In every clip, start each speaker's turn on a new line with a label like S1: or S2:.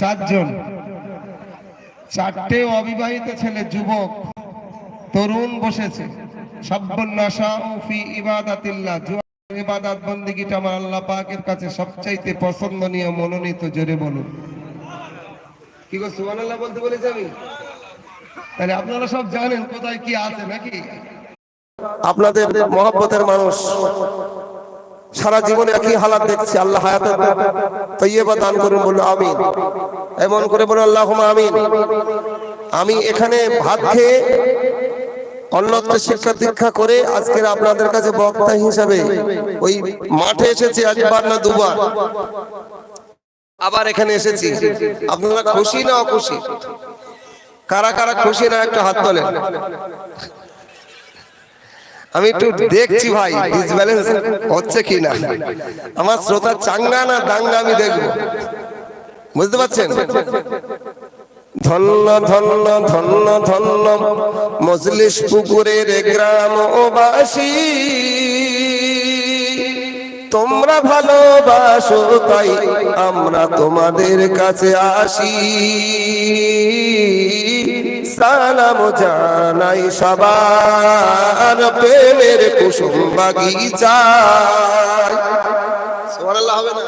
S1: চারজন। চারটে অবিবাহিত ছেলে, যুবক, তরুণ বসেছে। আল্লাহ সবচাইতে পছন্দনীয়, মনোনীত, জোরে বলুন। কি সুবহানাল্লাহ বলতে আমি? তাহলে আপনারা সব জানেন কোথায় কি আছে নাকি?
S2: আপনাদের মহব্বতের মানুষ। সারা জীবনে একই হালাত দেখছি, আল্লাহ হায়াতে তৈয়বা দান করুন বলল, আমিন। এমন করে বলুন আল্লাহ আমিন। আমি এখানে ভাত খেয়ে অন্যত্র শিক্ষা দীক্ষা করে আজকের আপনাদের কাছে বক্তা হিসাবে ওই মাঠে এসেছি, একবার না দুবার। আবার এখানে এসেছি। আপনারা খুশি না অখুশি? কারা কারা খুশি না একটা হাত তোলেন? আমি একটু দেখছি ভাই ডিসব্যালেন্স হচ্ছে কি না আমার শ্রোতা চাঙ্গা না দাঙ্গা আমি দেখব। বুঝতে পারছেন? ধন্য ধন্য ধন্য ধন্য মজলিস পুকুরের গ্রাম ও বাসী। তোমরা ভালোবাসো তাই আমরা তোমাদের কাছে আসি। সালাম জানাই সবার প্রেমের কুসুম সুবহানাল্লাহ, হবে না?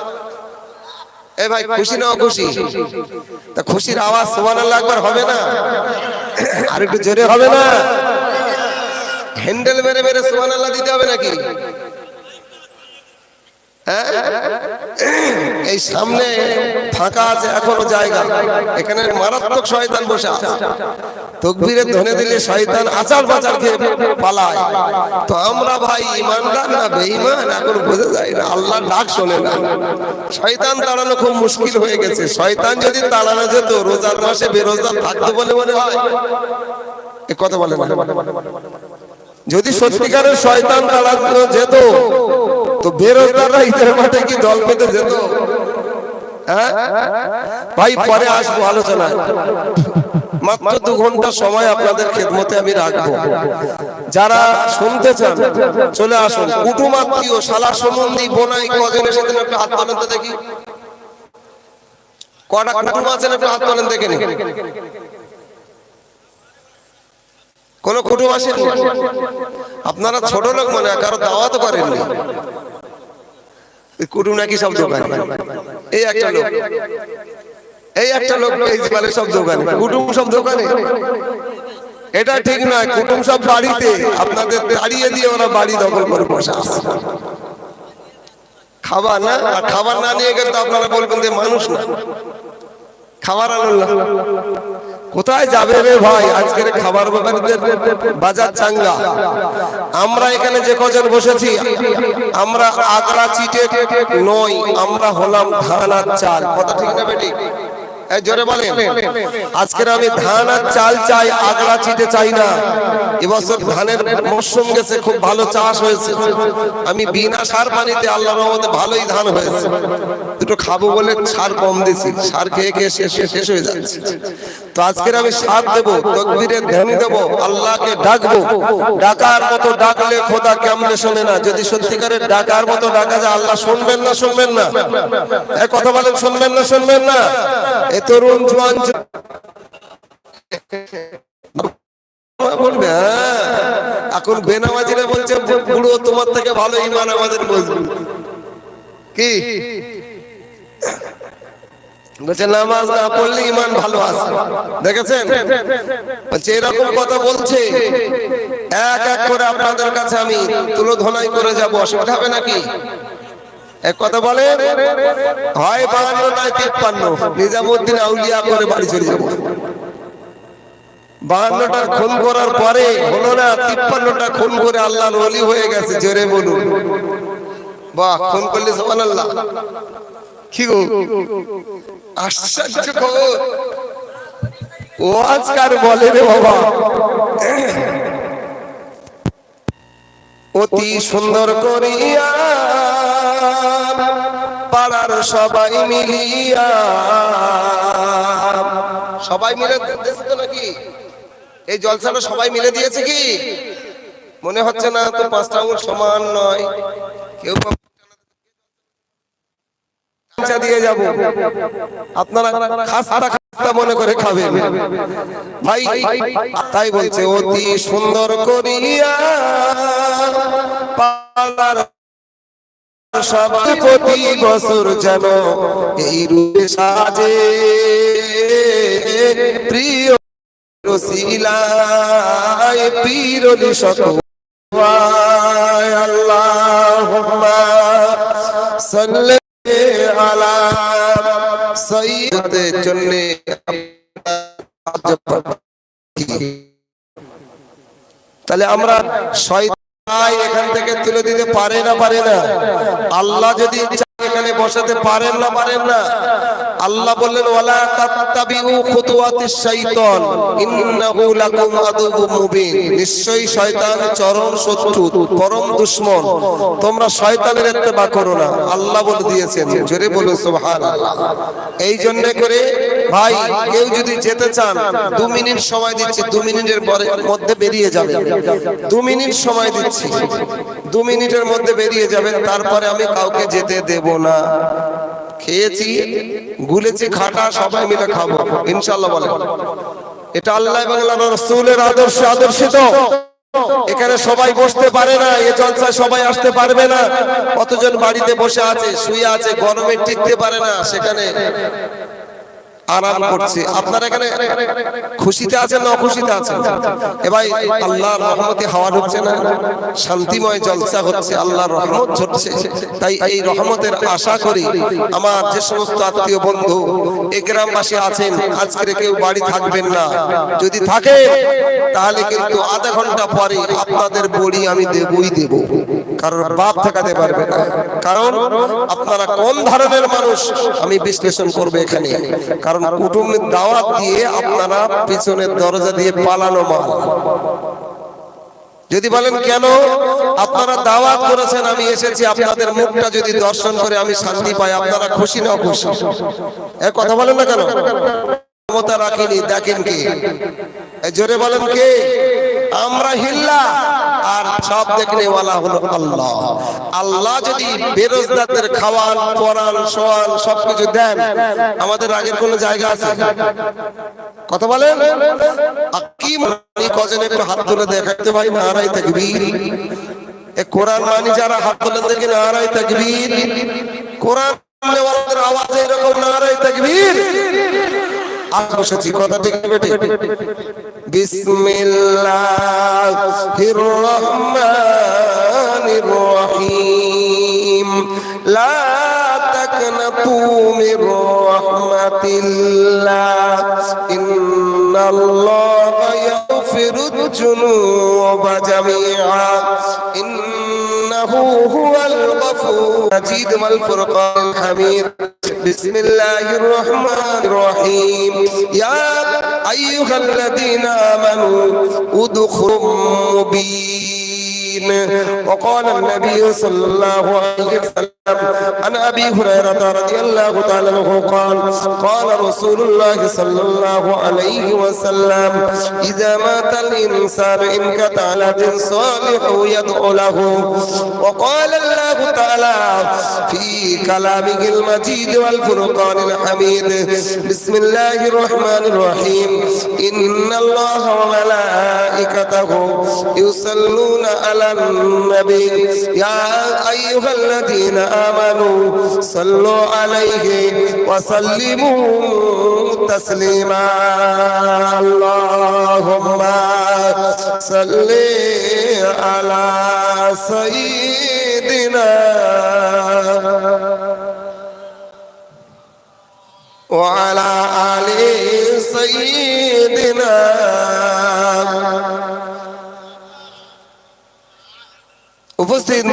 S2: এ ভাই, খুশি খুশি তা খুশির আওয়াজ একবার হবে না? আর একটু জোরে হবে না? হ্যান্ডেল মেরে মেরে সুবহানাল্লাহ দিতে হবে নাকি? এই সামনে ফাঁকা আছে, এখনও জায়গা। এখানে মারাত্মক শয়তান বসে আছে। তকবীরে ধনে দিলে শয়তান আচার বাচার খেয়ে পালায়। তো আমরা ভাই ইমানদার না, বেঈমান, এখন বোঝা যায় না আল্লাহ ডাক শোনে না। শয়তান তাড়ানো খুব মুশকিল হয়ে গেছে। শয়তান যদি তাড়ানো যেত, রোজার মাসে বেরোজগার থাকতো বলে মনে হয়। কথা বলে যদি সত্যিকারের শয়তান তাড়ানো যেত তো বেরোজগাররা ঈদের মাঠে কি দল পেতে যেত? হ্যাঁ? ভাই, পরে আসব আলোচনায়। মাত্র দু ঘণ্টা সময় আপনাদের খেদমতে আমি রাখব। যারা শুনতে চান, চলে আসুন। কুটুম আত্মীয় শালা সম্বন্ধী বোনাই কজন এসেছেন একটু হাত তোলেন তো দেখি। কটা কুটুম আছেন একটু হাত তোলেন দেখে নিন। কোন কুটুম আসেনি। আপনারা ছোট লোক মনে হয়, কারও দাওয়াত করেননি। কুটুম নাকি সব দোকানে? এই একটা লোক। এই একটা লোক প্রিন্সিপালের সব দোকানে। কুটুম সব দোকানে? এটা ঠিক না কুটুম সব বাড়িতে। আপনাদের তাড়িয়ে দিয়ে ওরা বাড়ি দখল করে বসে আছে। খাবার না? আর খাবার না নিয়ে গেলে তো আপনারা বলবেন যে মানুষ না। খাবার আনুন না কোথায় যাবে রে ভাই আজকের খাবার ব্যাপারীদের বাজার চাঙ্গা? আমরা এখানে যে কজন বসেছি, আমরা আগরা চিটে নই আমরা হলাম ধান আর চাল। কথা ঠিক না বেটি জোরে বলেন। আজকের আমি ধান আর চাল চাই আগড়া চিটে চাই না। এবছর ধানের মরশুম গেছে খুব ভালো চাষ হয়েছে। আমি বিনা সার পানিতে আল্লাহর রহমতে ভালোই ধান হয়েছে। দুটো খাব বলে সার কম দিছি সার খেয়ে খেয়ে শেষ শেষ হয়ে যাচ্ছে। তো আজকের আমি সার দেবো তকবীরের ধ্যান দেবো আল্লাহকে ডাকবো। ডাকার মতো ডাকলে খোদা কেমনে শোনে না? যদি সত্যিকারের ডাকার মতো ডাকা যায় আল্লাহ শুনবেন না শুনবেন না? কথা বলেন শুনবেন না শুনবেন না? বলবে হ্যাঁ এখন বেনামাজিরা বলছে, বুড়ো, তোমার থেকে ভালো ইমান আমাদের মজবুত। কি? বলছে, নামাজ না পড়লে ইমান ভালো আছে। দেখেছেন? বলছে, এরকম কথা বলছে। এক এক করে আপনাদের কাছে আমি তুলোধনাই করে যাব। অসুবিধা হবে নাকি? এক কথা বলে হয় বাহান্ন নয় তিপ্পান্ন, নিজামুদ্দিন আউলিয়া করে বাড়ি চলে যাব। বাহান্নটা খুন করার পরে হলো না, তিপ্পান্নটা খুন করে আল্লাহর ওলি হয়ে গেছে, জোরে বলুন। বাহ, খুন করলে সমান আল্লাহ কি গো? আশ্চর্য খবর। ও আজকার বলে রে বাবা। অতি সুন্দর করিয়া সবাই মিলিয়া। সবাই মিলে দিয়েছে তো নাকি? এই জলসাটা সবাই মিলে দিয়েছে কি? মনে হচ্ছে না তো পাঁচটা আঙুল সমান নয়। কেউ দিয়ে আপনারা মনে করে তাই বলছে, অতি সুন্দর করিয়া পালার সবাই প্রতি বছর যেন এই রূপে সাজে। প্রিয় রসিলায় আলা তাহলে আমরা শয়তান এখান থেকে তুলে দিতে পারে না পারে না? আল্লাহ যদি এখানে বসাতে পারেন না পারেন না। আল্লাহ বললেন, ওয়ালা তাত্তাবিউ খুতুওয়াতিশ শাইতান, ইন্নাহু লাকুম আদুউম মুবিন। নিশ্চয়ই শয়তান চরম শত্রু, পরম দুশমন। তোমরা শয়তানের ইত্তেবা করো না, আল্লাহ বলে দিয়েছেন, জোরে বলুন, সুবহানাল্লাহ। এই জন্য করে, ভাই, কেউ যদি যেতে চান, দু মিনিট সময় দিচ্ছি, দু মিনিটের মধ্যে বেরিয়ে যাবে দু মিনিট সময় দিচ্ছি। দু মিনিটের মধ্যে বেরিয়ে যাবেন, তারপরে আমি কাউকে যেতে দেব না। খেয়েছি, গুলেছি, খাটা, সবাই মিলে খাব। ইনশাল্লাহ বলে এটা আল্লাহ আল্লাহর রাসূলের আদর্শে আদর্শিত। এখানে সবাই বসতে পারে না, এ জলসায় সবাই আসতে পারবে না। কতজন বাড়িতে বসে আছে, শুয়ে আছে, গরমে টিকতে পারে না সেখানে। আরাম করছে। আপনারা এখানে খুশিতে আছেন না অখুশিতে আছেন? এ ভাই আল্লাহর রহমতে হাওয়া ঢুকছে না? শান্তিময় জলসা হচ্ছে আল্লাহর রহমত ঝরছে। তাই এই রহমতের আশা করি আমার যে সমস্ত আত্মীয় বন্ধু এই গ্রামবাসী আছেন আজকে কেউ বাড়ি থাকবেন না। যদি থাকে তাহলে কিন্তু আধা ঘণ্টা পরে আপনাদের বড়ি আমি দেবই দেব। কারণ বাপ ঠেকাতে পারবে না। কারণ আপনারা কোন ধরনের মানুষ আমি বিশ্লেষণ করব এখানে। কারণ কুটুমের দাওয়াত দিয়ে আপনারা পিছনের দরজা দিয়ে পালানো মাল। যদি বলেন কেন? আপনারা দাওয়াত করেছেন আমি এসেছি আপনাদের মুখটা যদি দর্শন করে আমি শান্তি পাই আপনারা খুশি না খুশি এ কথা বলেন না কেন? ক্ষমতা রাখিনি দেখেন কে? জোরে বলেন কে? আমরা হিল্লা। আর সব দেখনেওয়ালা হলো আল্লাহ। আল্লাহ যদি বেরোজগারদের খাওয়ান, পরান, শোয়ান, সবকিছু দেন, আমাদের আগের কোন জায়গা আছে? কথা বলেন? কি কজন একটু হাত ভাই নারাই এ কোরআন মানি যারা হাত তুলে দেখে নারাই তাকবীর। কোরআন নেওয়াদের আওয়াজ এরকম নারাই আর বসেছি, কথা বিসমিল্লাহির রহমানির রহিম। লা তাকনাতু মির রাহমাতিল্লাহ ইন্নাল্লাহা ইয়াগফিরুয যুনুবা জামিআ। إنه هو الغفور مجيد والفرقان الحميد بسم الله الرحمن الرحيم يا أيها الذين آمنوا ادخلوا مبين وقال النبي صلى الله عليه وسلم عن أبي هريرة رضي الله تعالى عنه قال قال رسول الله صلى الله عليه وسلم إذا مات الإنسان انقطع عهد صالح يدعو له. وقال الله تعالى في كلامه المجيد والفرقان الحميد بسم الله الرحمن الرحيم إن الله وملائكته يصلون على النبي يا أيها الذين امنوا صلوا عليه وسلموا تسليما اللهم صل على سيدنا وعلى آل سيدنا উপস্থিত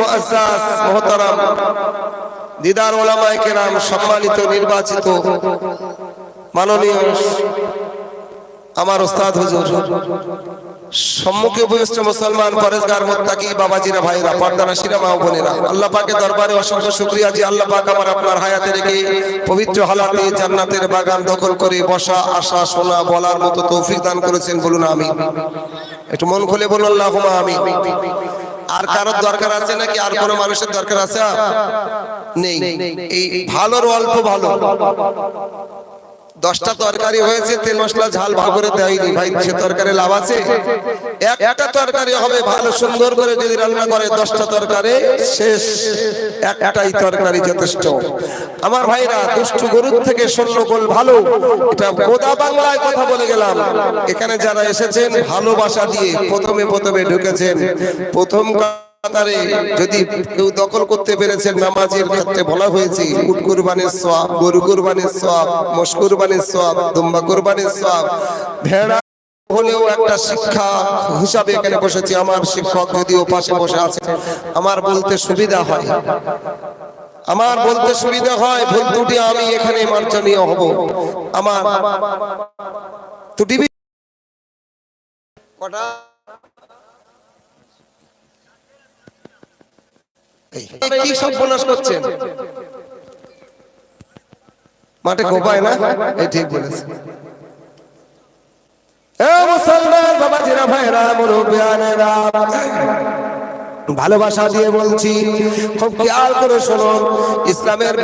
S2: মুহতারাম, দিদার ওলামায়ে কেরাম, সম্মানিত নির্বাচিত, মাননীয় আমার ওস্তাদ হুজুর, সম্মুখে উপবিষ্ট মুসলমান পরেশগার মোত্তাকি বাবাজিরা ভাইরা পর্দারা শিরা মা ও বোনেরা, আল্লাহ পাকের দরবারে অসংখ্য শুকরিয়া যে আল্লাহ পাক আমার আপনার হায়াতে রেখে পবিত্র হালাতে জান্নাতের বাগান দখল করে বসা, আসা, শোনা, বলার মতো তৌফিক দান করেছেন, বলুন আমি একটু মন খুলে বলুন, আল্লাহুম্মা আমিন। আর কারোর দরকার আছে নাকি আর কোনো মানুষের দরকার আছে নেই এই ভালোর অল্প ভালো দশটা তরকারি হয়েছে তেল মশলা ঝাল ভাগ করে দেয়নি। ভাই, সে তরকারি লাভ আছে? একটা তরকারি হবে ভালো, সুন্দর করে যদি রান্না করে, দশটা তরকারি শেষ। একটাই তরকারি যথেষ্ট। আমার ভাইরা, দুষ্টু গরুর থেকে শূন্য গোল ভালো। এটা গোদা বাংলায় কথা বলে গেলাম। এখানে যারা এসেছেন, ভালোবাসা দিয়ে প্রথমে প্রথমে ঢুকেছেন। প্রথম যদি কেউ দখল করতে নামাজের ক্ষেত্রে বলা হয়েছে, উট কুরবানির সওয়াব, গরু কুরবানির মোষ কুরবানির সওয়াব, দুম্বা কুরবানির সওয়াব। ভেড়া হলেও একটা শিক্ষা হিসাবে এখানে বসেছি, আমার শিক্ষক যদিও পাশে বসে আছে, আমার বলতে সুবিধা হয়। আমার বলতে সুবিধা হয়, ভুল ত্রুটি আমি এখানে মার্জনীয় হব। আমার কটা কি সব বোনাস করছেন? মাঠে কোপায় না? এই ঠিক বলেছে। মুসলমান বাবা জিরা ভাইরা মুরব্বিয়ানেরা ভালোবাসা দিয়ে বলছি খুব খেয়াল করে শোনো ইসলামের